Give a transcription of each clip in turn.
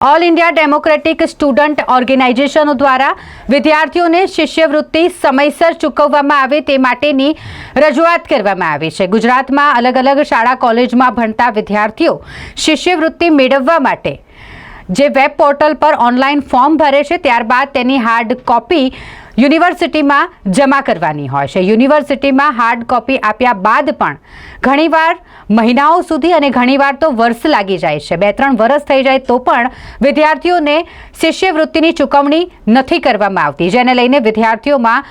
All India democratic student ઓર્ગેનાઇઝેશનો દ્વારા વિદ્યાર્થીઓને શિષ્યવૃત્તિ સમયસર ચૂકવવામાં આવે તે માટેની રજૂઆત કરવામાં આવી છે. ગુજરાતમાં અલગ અલગ શાળા કોલેજમાં ભણતા વિદ્યાર્થીઓ શિષ્યવૃત્તિ મેળવવા માટે જે વેબ પોર્ટલ પર ઓનલાઈન ફોર્મ ભરે છે, ત્યારબાદ તેની હાર્ડ કોપી યુનિવર્સિટીમાં જમા કરવાની હોય છે. યુનિવર્સિટીમાં હાર્ડ કોપી આપ્યા બાદ પણ ઘણીવાર મહિનાઓ સુધી અને ઘણીવાર તો વર્ષ લાગી જાય છે. બે ત્રણ વર્ષ થઈ જાય તો પણ વિદ્યાર્થીઓને શિષ્યવૃત્તિની ચૂકવણી નથી કરવામાં આવતી. જેને લઈને વિદ્યાર્થીઓમાં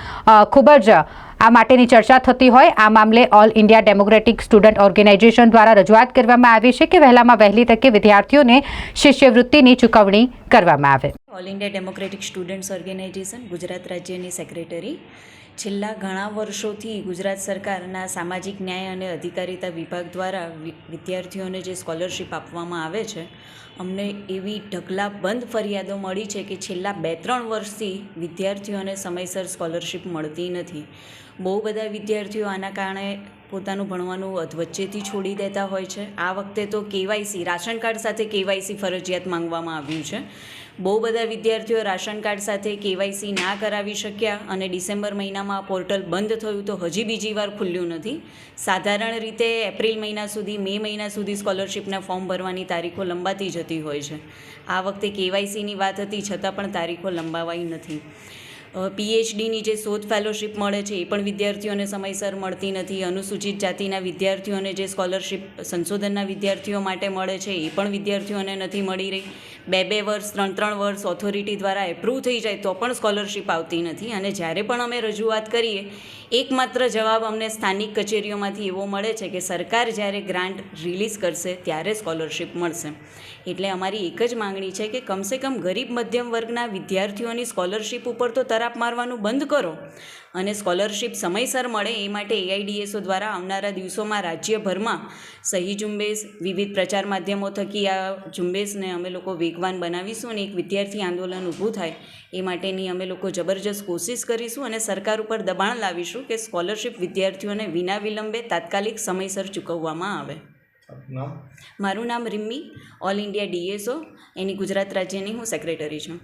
ખૂબ જ આ માટેની ચર્ચા થતી હોય. આ મામલે all India democratic student organisation દ્વારા રજૂઆત કરવામાં આવી છે કે વહેલામાં વહેલી તકે વિદ્યાર્થીઓને શિષ્યવૃત્તિની ચૂકવણી કરવામાં આવે. All India democratic students organisation Gujarat રાજ્યની સેક્રેટરી છેલ્લા ઘણા વર્ષોથી ગુજરાત સરકારના સામાજિક ન્યાય અને અધિકારિતા વિભાગ દ્વારા વિદ્યાર્થીઓને જે સ્કોલરશિપ આપવામાં આવે છે, અમને એવી ઢગલાબંધ ફરિયાદો મળી છે કે છેલ્લા બે ત્રણ વર્ષથી વિદ્યાર્થીઓને સમયસર સ્કોલરશિપ મળતી નથી. બહુ બધા વિદ્યાર્થીઓ આના કારણે પોતાનું ભણવાનું અધવચ્ચેથી છોડી દેતા હોય છે. આ વખતે તો કેવાયસી, રાશન કાર્ડ સાથે કેવાયસી ફરજિયાત માંગવામાં આવ્યું છે. બહુ બધા વિદ્યાર્થીઓ રાશન કાર્ડ સાથે કેવાયસી ના કરાવી શક્યા અને ડિસેમ્બર મહિનામાં પોર્ટલ બંધ થયું તો હજી બીજી વાર ખુલ્યું નથી. સાધારણ રીતે એપ્રિલ મહિના સુધી, મે મહિના સુધી સ્કોલરશિપના ફોર્મ ભરવાની તારીખો લંબાતી જતી હોય છે. આ વખતે કેવાયસીની વાત હતી, છતાં પણ તારીખો લંબાવાઈ નથી. પીએચડીની જે શોધ ફેલોશિપ મળે છે એ પણ વિદ્યાર્થીઓને સમયસર મળતી નથી. અનુસૂચિત જાતિના વિદ્યાર્થીઓને જે સ્કોલરશિપ સંશોધનના વિદ્યાર્થીઓ માટે મળે છે એ પણ વિદ્યાર્થીઓને નથી મળી રહી. બે બે વર્ષ, ત્રણ ત્રણ વર્ષ ઓથોરિટી દ્વારા એપ્રૂવ થઈ જાય તો પણ સ્કોલરશિપ આવતી નથી. અને જ્યારે પણ અમે રજૂઆત કરીએ, એકમાત્ર જવાબ અમને સ્થાનિક કચેરીઓમાંથી એવો મળે છે કે સરકાર જ્યારે ગ્રાન્ટ રિલીઝ કરશે ત્યારે સ્કોલરશિપ મળશે. એટલે અમારી એક જ માંગણી છે કે કમસે કમ ગરીબ મધ્યમ વર્ગના વિદ્યાર્થીઓની સ્કોલરશિપ ઉપર તો તરાપ મારવાનું બંધ કરો. અને સ્કોલરશિપ સમયસર મળે એ માટે એઆઈડીએસઓ દ્વારા આવનારા દિવસોમાં રાજ્યભરમાં સહી ઝુંબેશ, વિવિધ પ્રચાર માધ્યમો થકી આ ઝુંબેશને અમે લોકો વેગવાન બનાવીશું અને એક વિદ્યાર્થી આંદોલન ઊભું થાય એ માટેની અમે લોકો જબરજસ્ત કોશિશ કરીશું અને સરકાર ઉપર દબાણ લાવીશું કે સ્કોલરશિપ વિદ્યાર્થીઓને વિના વિલંબે તાત્કાલિક સમયસર ચૂકવવામાં આવે. મારું નામ રિમ્મી ઓલ ઇન્ડિયા ડીએસઓ એની ગુજરાત રાજ્યની હું સેક્રેટરી છું.